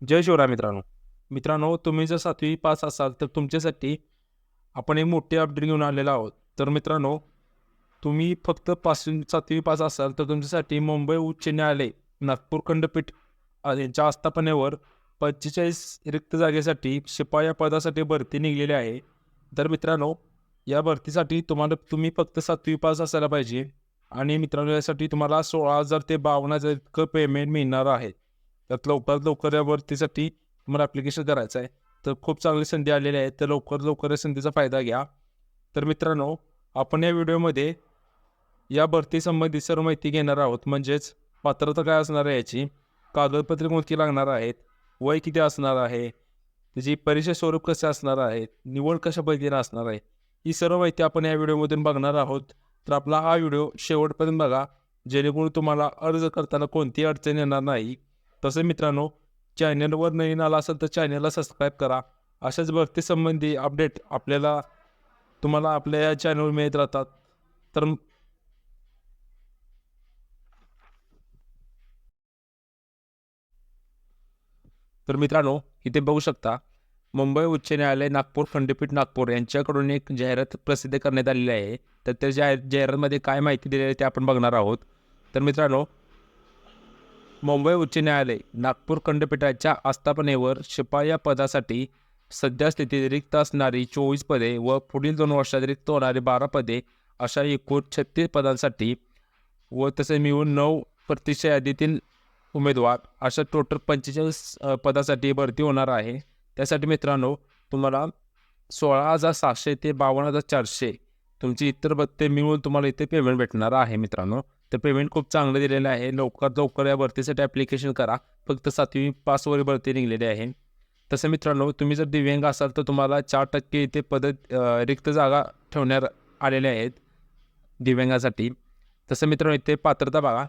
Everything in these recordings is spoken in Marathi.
जय शिवराय मित्रांनो. मित्रांनो तुम्ही जर सातवी पास असाल तर तुमच्यासाठी आपण एक मोठी अपडेट घेऊन आलेलो आहोत. तर मित्रांनो तुम्ही फक्त पाचवी सातवी पास असाल तर तुमच्यासाठी मुंबई उच्च न्यायालय नागपूर खंडपीठ यांच्या आस्थापनेवर पंचेचाळीस रिक्त जागेसाठी शिपाया पदासाठी भरती निघलेली आहे. तर मित्रांनो या भरतीसाठी तुम्हाला तुम्ही फक्त सातवी पास असायला पाहिजे. आणि मित्रांनो यासाठी तुम्हाला सोळा हजार ते बावन्न हजार इतकं पेमेंट मिळणार आहे. त्यात लवकरात लवकर या भरतीसाठी तुम्हाला ॲप्लिकेशन करायचं आहे तर खूप चांगली संधी आलेली आहे. तर लवकर लवकर या संधीचा फायदा घ्या. तर मित्रांनो आपण या व्हिडिओमध्ये या भरतीसंबंधी सर्व माहिती घेणार आहोत. म्हणजेच पात्रता काय असणार आहे याची? कागदपत्रे कोणती लागणार आहेत? वय किती असणार आहे? त्याची परीक्षा स्वरूप कसे असणार आहे? निवड कशा पद्धतीने असणार आहे? ही सर्व माहिती आपण या व्हिडिओमधून बघणार आहोत. तर आपला हा व्हिडिओ शेवटपर्यंत बघा. जेणेकरून तुम्हाला अर्ज करताना कोणतीही अडचण येणार नाही. तसे मित्रांनो चॅनलवर नवीन आला असेल तर चॅनलला सबस्क्राईब करा. अशाच भरतीसंबंधी अपडेट आपल्याला तुम्हाला आपल्या या चॅनलवर मिळत राहतात. तर तर मित्रांनो इथे बघू शकता मुंबई उच्च न्यायालय नागपूर खंडपीठ नागपूर यांच्याकडून एक जाहिरात प्रसिद्ध करण्यात आलेली आहे. तर त्या जाहिर जाहिरातमध्ये काय माहिती दिलेली आहे ते आपण बघणार आहोत. तर मित्रांनो मुंबई उच्च न्यायालय नागपूर खंडपीठाच्या आस्थापनेवर शिपाया पदासाठी सध्या स्थितीत रिक्त असणारी चोवीस पदे व पुढील दोन वर्षात रिक्त होणारी बारा पदे अशा एकूण छत्तीस पदांसाठी व तसे मिळून नऊ प्रतिशत यादीतील उमेदवार अशा टोटल पंचेचाळीस पदासाठी भरती होणार आहे. त्यासाठी मित्रांनो तुम्हाला सोळा हजार सहाशे ते बावन्न हजार चारशे तुमची इतर भत्ते मिळून तुम्हाला इथे पेमेंट भेटणार आहे मित्रांनो. तर पेमेंट खूप चांगलं दिलेलं आहे. लवकरात लवकर या भरतीसाठी ॲप्लिकेशन करा. फक्त सातवी पासवर भरती निघलेली आहे. तसं मित्रांनो तुम्ही जर दिव्यांग असाल तर तुम्हाला चार टक्के इथे पद रिक्त जागा ठेवण्यात आलेल्या आहेत दिव्यांगासाठी. तसं मित्रांनो इथे पात्रता बघा.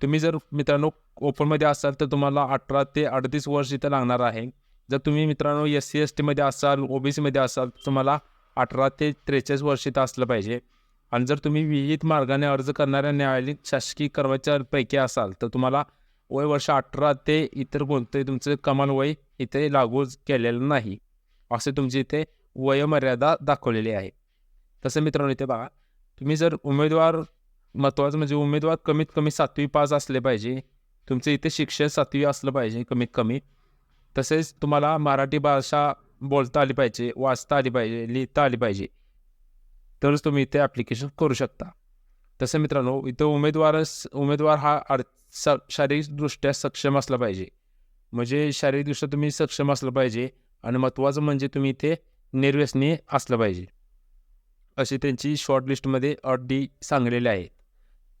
तुम्ही जर मित्रांनो ओपनमध्ये असाल तर तुम्हाला अठरा ते अडतीस वर्ष इथं लागणार आहे. जर तुम्ही मित्रांनो एस सी एस टीमध्ये असाल ओ बी सीमध्ये असाल तुम्हाला अठरा ते त्रेचाळीस वर्ष इथं असलं पाहिजे. आणि जर तुम्ही विहित मार्गाने अर्ज करणाऱ्या न्यायालयीन शासकीय कर्मचाऱ्यांपैकी असाल तर तुम्हाला वय वर्ष अठरा ते इतर कोणतंही तुमचं कमाल वय इथे लागू केलेलं नाही. असे तुमची इथे वयोमर्यादा दाखवलेली आहे. तसं मित्रांनो इथे बघा तुम्ही जर उमेदवार महत्त्वाचं म्हणजे उमेदवार कमीत कमी सातवी पास असले पाहिजे तुमचं इथे शिक्षण सातवी असलं पाहिजे कमीत कमी तसेच तुम्हाला मराठी भाषा बोलता आली पाहिजे वाचता आली पाहिजे लिहिता आली पाहिजे. तरच तुम्ही इथे ॲप्लिकेशन करू शकता. तसं मित्रांनो इथं उमेदवारच उमेदवार हा अड स शारीरिकदृष्ट्या सक्षम असला पाहिजे. म्हणजे शारीरिकदृष्ट्या तुम्ही सक्षम असलं पाहिजे आणि महत्त्वाचं म्हणजे तुम्ही इथे निर्व्यसनी असलं पाहिजे. अशी त्यांची शॉर्ट लिस्टमध्ये अटी सांगलेल्या आहेत.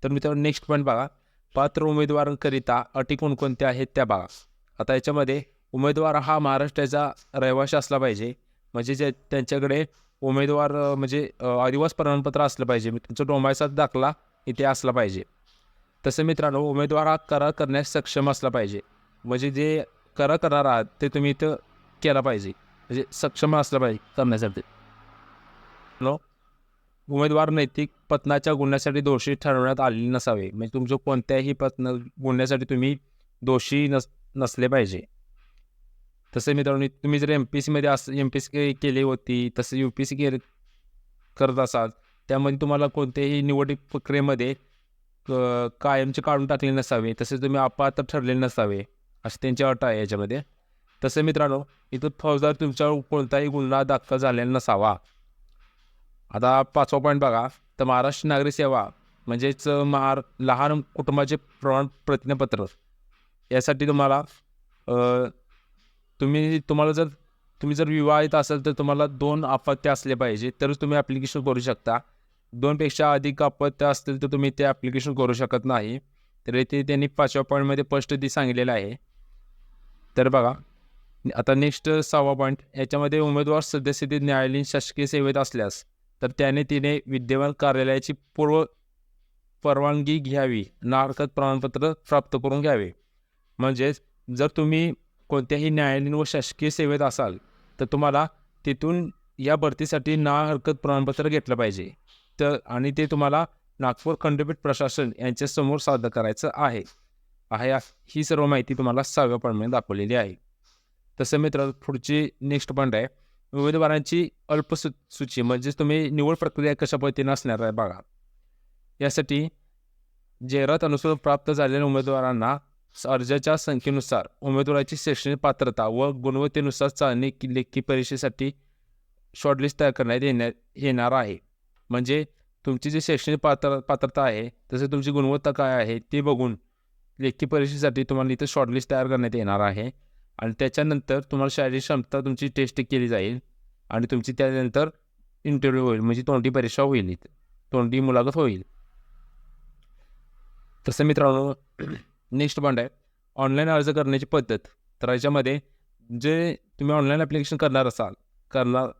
तर मित्रांनो नेक्स्ट पॉईंट बघा. पात्र उमेदवारांकरिता अटी कोणकोणत्या आहेत त्या बघा. आता याच्यामध्ये उमेदवार हा महाराष्ट्राचा रहिवाशी असला पाहिजे. म्हणजे जे त्यांच्याकडे उमेदवार म्हणजे अधिवास आदिवास प्रमाणपत्र असलं पाहिजे. तुमचं डोंबायचा दाखला इथे असला पाहिजे. तसं मित्रांनो उमेदवार हा करार करण्यास सक्षम असला पाहिजे. म्हणजे जे करार करणार आहात ते तुम्ही इथं केला पाहिजे. म्हणजे सक्षम असलं पाहिजे करण्यासाठी. नो उमेदवार नैतिक पत्नाच्या गुन्ह्यासाठी दोषी ठरवण्यात आलेले नसावे. म्हणजे तुमचं कोणत्याही पत्न गुन्ह्यासाठी तुम्ही दोषी नस नसले पाहिजे. तसं मित्रांनो तुम्ही जर एम पी सीमध्ये अस एम पी सी केली होती तसं यू पी सी के करत असाल त्यामध्ये तुम्हाला कोणत्याही निवडणूक प्रक्रियेमध्ये कायमचे काढून टाकले नसावे तसेच तुम्ही अपात्र ठरलेले नसावे अशी त्यांची अट आहे याच्यामध्ये. तसे मित्रांनो इथं फौजदार तुमच्यावर कोणताही गुन्हा दाखल झालेला नसावा. आता पाचवा पॉईंट बघा तर महाराष्ट्र नागरिक सेवा म्हणजेच महार लहान कुटुंबाचे प्रमाण प्रतिज्ञापत्र यासाठी तुम्हाला तुम्ही तुम्हाला जर तुम्ही जर विवाहित असाल तर तुम्हाला दोन अपत्य असले पाहिजे तरच तुम्ही ॲप्लिकेशन करू शकता. दोनपेक्षा अधिक अपत्य असतील तर तुम्ही ते ॲप्लिकेशन करू शकत नाही. तर ते त्यांनी पाचव्या पॉईंटमध्ये स्पष्ट ती सांगितलेलं आहे. तर बघा आता नेक्स्ट सहावा पॉईंट याच्यामध्ये उमेदवार सद्यस्थितीत न्यायालयीन शासकीय सेवेत असल्यास तर त्याने तिने विद्यमान कार्यालयाची पूर्व परवानगी घ्यावी ना हरकत प्रमाणपत्र प्राप्त करून घ्यावे. म्हणजेच जर तुम्ही कोणत्याही न्यायालयीन व शासकीय सेवेत असाल तर तुम्हाला तिथून या भरतीसाठी ना हरकत प्रमाणपत्र घेतलं पाहिजे. तर आणि ते तुम्हाला नागपूर खंडपीठ प्रशासन यांच्यासमोर सादर करायचं आहे. आहे ही सर्व माहिती तुम्हाला सहाव्या पॉईंटमध्ये दाखवलेली आहे. तसं मित्र पुढची नेक्स्ट पॉईंट आहे. उमेदवारांची अल्प सू सूची म्हणजेच तुम्ही निवड प्रक्रिया कशा पद्धतीने असणार आहे बघा. यासाठी जाहिरात अनुसार प्राप्त झालेल्या उमेदवारांना अर्जाच्या संख्येनुसार उमेदवाराची शैक्षणिक पात्रता व गुणवत्तेनुसार चालणी लेखी परीक्षेसाठी शॉर्टलिस्ट तयार करण्यात येण्या येणार आहे. म्हणजे तुमची जी शैक्षणिक पात्र पात्रता आहे तसे तुमची गुणवत्ता काय आहे ते बघून लेखी परीक्षेसाठी तुम्हाला इथं शॉर्टलिस्ट तयार करण्यात येणार आहे. आणि त्याच्यानंतर तुम्हाला शारीरिक क्षमता तुमची टेस्ट केली जाईल आणि तुमची त्यानंतर इंटरव्ह्यू होईल म्हणजे तोंडी परीक्षा होईल इथं. तोंडी मुलाखत होईल. तसं मित्रांनो नेक्स्ट पॉईंट आहे. ऑनलाईन अर्ज करण्याची पद्धत. तर याच्यामध्ये जे तुम्ही ऑनलाईन ॲप्लिकेशन करणार असाल करणार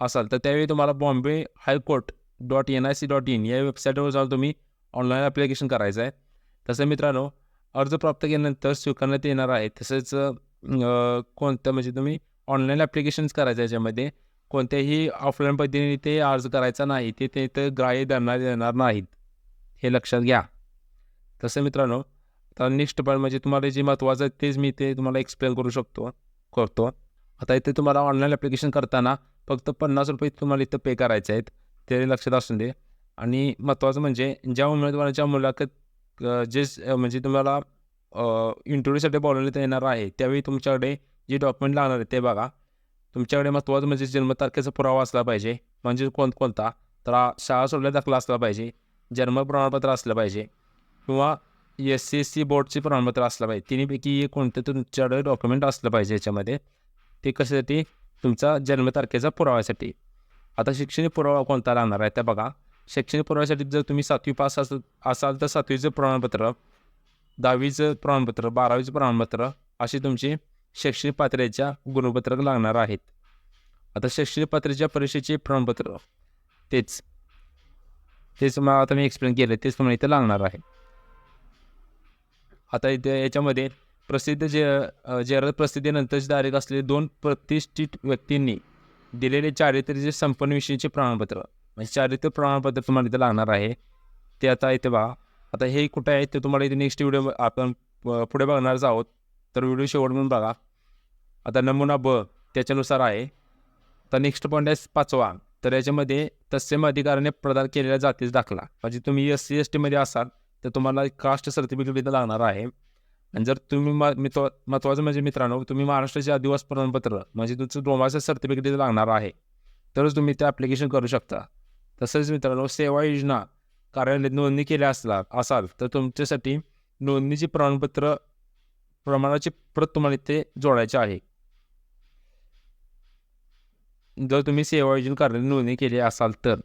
असाल तर त्यावेळी तुम्हाला Bombay high court dot N I C dot in या वेबसाईटवर जाऊन तुम्ही ऑनलाईन ॲप्लिकेशन करायचं आहे. तसं मित्रांनो अर्ज प्राप्त केल्यानंतर स्वीकारण्यात येणार आहे. तसेच कोणतं म्हणजे तुम्ही ऑनलाईन ॲप्लिकेशन्स करायचं याच्यामध्ये कोणत्याही ऑफलाईन पद्धतीने ते अर्ज करायचा नाही ते ते तर ग्राह्य धरण्यात येणार नाहीत. हे लक्षात घ्या. तसं मित्रांनो तर नेक्स्ट पॉईंट म्हणजे तुम्हाला जे महत्त्वाचं आहे तेच मी ते तुम्हाला एक्सप्लेन करू शकतो करतो. आता इथे तुम्हाला ऑनलाईन ॲप्लिकेशन करताना फक्त पन्नास रुपये तुम्हाला इथं पे करायचे आहेत ते लक्षात असून दे. आणि महत्त्वाचं म्हणजे ज्या उमेदवाराच्या मुलाखत जे म्हणजे तुम्हाला इंटरव्ह्यूसाठी बोलवण्यात येणार आहे त्यावेळी तुमच्याकडे जे डॉक्युमेंट लागणार आहे ते बघा. तुमच्याकडे महत्त्वाचं म्हणजे जन्मतारखेचा पुरावा असला पाहिजे म्हणजे कोण कोणता तर शाळा सोडल्या दाखला असला पाहिजे जन्म प्रमाणपत्र असलं पाहिजे किंवा एस सी एस सी बोर्डचे प्रमाणपत्र असलं पाहिजे. तिन्हीपैकी कोणतं तुमच्याकडे डॉक्युमेंट असलं पाहिजे याच्यामध्ये? ते कशासाठी तुमचा जन्मतारखेचा पुराव्यासाठी आता शैक्षणिक पुरावा कोणता लागणार आहे त्या बघा. शैक्षणिक पुराव्यासाठी जर तुम्ही सातवी पास अस असाल तर सातवीचं प्रमाणपत्र दहावीचं प्रमाणपत्र बारावीचं प्रमाणपत्र अशी तुमची शैक्षणिक पातळीच्या गुणपत्रक लागणार आहेत. आता शैक्षणिक पात्रेच्या परीक्षेचे प्रमाणपत्र तेच. तेच मला आता मी एक्सप्लेन केलं तेच तुम्हाला इथं लागणार आहे. आता इथे याच्यामध्ये प्रसिद्ध जे अ, प्रसिद्धीनंतरच प्रसिद्धीनंतरची तारीख असलेले दोन प्रतिष्ठित व्यक्तींनी दिलेले चारित्र्याचे संपन्नविषयीचे प्रमाणपत्र म्हणजे चारित्र्य प्रमाणपत्र तुम्हाला इथे लागणार आहे. ते आता इथे बघा. आता हे कुठे आहे ते तुम्हाला इथे नेक्स्ट व्हिडिओ आपण पुढे बघणारच आहोत. तर व्हिडिओ शेवट म्हणून बघा. आता नमुना ब त्याच्यानुसार आहे. आता नेक्स्ट पॉईंट आहे पाचवा. तर याच्यामध्ये तत्सम अधिकाराने प्रदान केलेल्या जातीचा दाखला. म्हणजे तुम्ही एस सी एस टीमध्ये असाल तर तुम्हाला कास्ट सर्टिफिकेट इथं लागणार आहे. आणि जर तुम्ही म मित्र म्हणजे मित्रांनो तुम्ही महाराष्ट्राचे आदिवास प्रमाणपत्र म्हणजे तुमचं डोमाचं सर्टिफिकेट इथं लागणार आहे. तरच तुम्ही ते ॲप्लिकेशन करू शकता. तसंच मित्रांनो सेवा योजना कार्यालयात नोंदणी केल्या असला असाल तर तुमच्यासाठी नोंदणीचे प्रमाणपत्र प्रमाणाची प्रत तुम्हाला इथे जोडायचे आहे. जर तुम्ही सेवा योजना कार्यालयात नोंदणी केली असाल तर.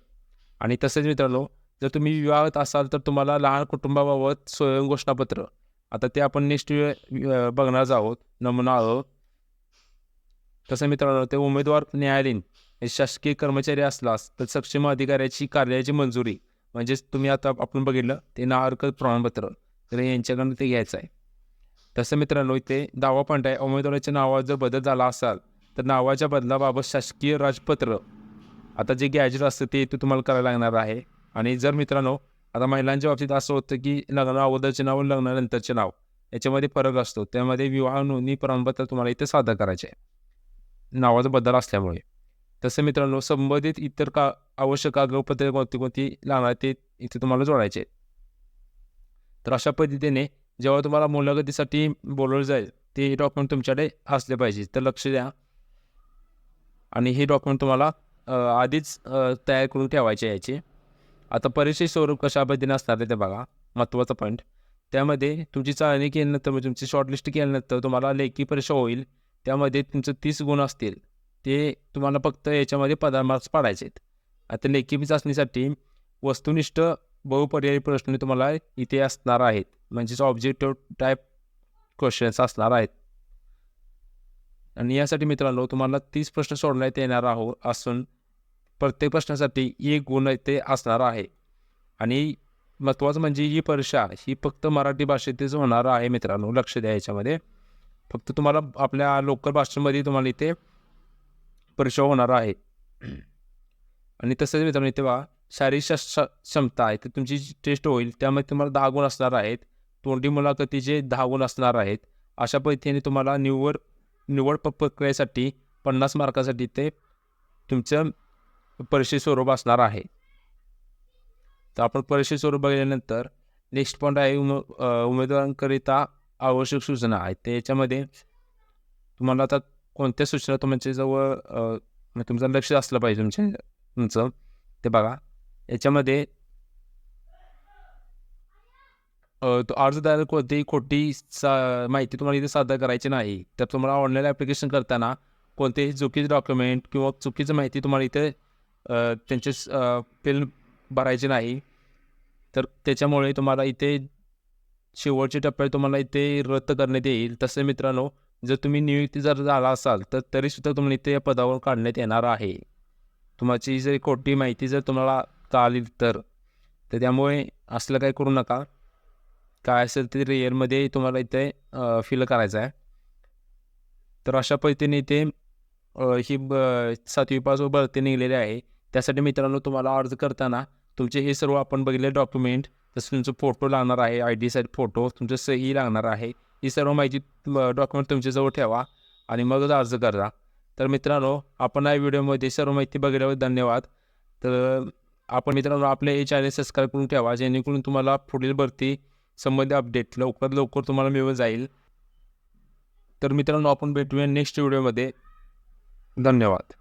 आणि तसेच मित्रांनो जर तुम्ही विवाहात असाल तर तुम्हाला लहान कुटुंबाबाबत स्वयं घोषणापत्र. आता ते आपण नेक्स्ट बघणार आहोत. नमुना आहोत तसं मित्रांनो ते उमेदवार न्यायालयीन हे शासकीय कर्मचारी असलास तर सक्षम अधिकाऱ्याची कार्याची मंजुरी. म्हणजेच तुम्ही आता आपण बघितलं ते नाहरक प्रमाणपत्र. तर यांच्याकडनं ते घ्यायचं आहे. तसं मित्रांनो इथे दावा पण आहे उमेदवाराच्या नावात जर बदल झाला असाल तर नावाच्या बदलाबाबत शासकीय राजपत्र. आता जे गॅजेट असतं ते इथे तुम्हाला करायला लागणार आहे. आणि जर मित्रांनो आता महिलांच्या बाबतीत असं होतं की लग्न अगोदरचे नाव लग्नानंतरचे नाव याच्यामध्ये फरक असतो. त्यामध्ये विवाह नोंदणी प्रमाणपत्र तुम्हाला इथे सादर करायचे आहे. नावाचा बदल असल्यामुळे. तसं मित्रांनो संबंधित इतर का आवश्यक कागदपत्रे कोणती कोणती लागणार ते इथे तुम्हाला जोडायचे तर अशा पद्धतीने जेव्हा तुम्हाला मुलाखतीसाठी बोलवलं जाईल ते डॉक्युमेंट तुमच्याकडे असले पाहिजे. तर लक्ष द्या. आणि हे डॉक्युमेंट तुम्हाला आधीच तयार करून ठेवायचे याचे. आता परीक्षे स्वरूप कशा पद्धतीने असणार आहे ते बघा. महत्त्वाचा पॉईंट त्यामध्ये तुमची चाळणी केल्यानंतर म्हणजे तुमची शॉर्टलिस्ट केल्यानंतर तुम्हाला लेखी परीक्षा होईल. त्यामध्ये तुमचं तीस गुण असतील. ते तुम्हाला फक्त याच्यामध्ये पदा मार्क्स पाडायचे आहेत. आता लेखी चाचणीसाठी वस्तुनिष्ठ बहुपर्यायी प्रश्न तुम्हाला इथे असणार आहेत. म्हणजेच ऑब्जेक्टिव्ह टाईप क्वेश्चन्स असणार आहेत. आणि यासाठी मित्रांनो तुम्हाला तीस प्रश्न सोडण्यात येणार आहो असून प्रत्येक प्रश्नासाठी एक गुण इथे असणार आहे. आणि महत्त्वाचं म्हणजे ही परीक्षा ही फक्त मराठी भाषेतच होणार आहे मित्रांनो लक्ष द्या याच्यामध्ये. फक्त तुम्हाला आपल्या लोकल भाषेमध्ये तुम्हाला इथे परीक्षा होणार आहे. आणि तसंच मित्रांनो इथे बघा शारीरिक श- क्षमता आहे तर तुमची जी टेस्ट होईल त्यामध्ये तुम्हाला दहा गुण असणार आहेत. तोंडी मुलाखतीचे दहा गुण असणार आहेत. अशा पद्धतीने तुम्हाला निवड निवड प- प्रक्रियेसाठी पन्नास मार्कासाठी ते तुमचं परीक्षे स्वरूप असणार आहे. तर आपण परीक्षे स्वरूप बघितल्यानंतर नेक्स्ट पॉईंट आहे उम उमेदवारांकरिता आवश्यक सूचना आहेत. ते याच्यामध्ये तुम्हाला आता कोणत्या सूचना तुमच्याजवळ जवळ म्हणजे तुमचं लक्ष असलं पाहिजे तुमच्या तुमचं ते बघा. याच्यामध्ये तो अर्जदार कोणतीही खोटी सा माहिती तुम्हाला इथे सादर करायची नाही. तर तुम्हाला ऑनलाईन ॲप्लिकेशन करताना कोणतेही चुकीचे डॉक्युमेंट किंवा चुकीची माहिती तुम्हाला इथे त्यांचे फिल्म भरायचे नाही. तर त्याच्यामुळे तुम्हाला इथे शेवटच्या टप्प्यात तुम्हाला इथे रद्द करण्यात येईल. तसे मित्रांनो जर तुम्ही नियुक्ती जर झाला असाल तर तरीसुद्धा तुम्हाला इथे या पदावर काढण्यात येणार आहे. तुमची जर खोटी माहिती जर तुम्हाला चालेल तर तर त्यामुळे असलं काही करू नका. काय असेल ते रिअलमध्ये तुम्हाला इथे फिल करायचं आहे तर अशा पद्धतीने इथे ही ब सातवी पास भरती निघलेली आहे. त्यासाठी मित्रांनो तुम्हाला अर्ज करताना तुमचे हे सर्व आपण बघितले डॉक्युमेंट तसं तुमचं फोटो लागणार आहे आय डी साईड फोटो तुमचं सही लागणार आहे ही सर्व माहिती डॉक्युमेंट तुमच्याजवळ ठेवा आणि मगच अर्ज करा. तर मित्रांनो आपण या व्हिडिओमध्ये सर्व माहिती बघितल्यावर धन्यवाद. तर आपण मित्रांनो आपले हे चॅनल सबस्क्राईब करून ठेवा जेणेकरून तुम्हाला पुढील भरती संबंधी अपडेट लवकरात लवकर तुम्हाला मिळून जाईल. तर मित्रांनो आपण भेटूया नेक्स्ट व्हिडिओमध्ये धन्यवाद.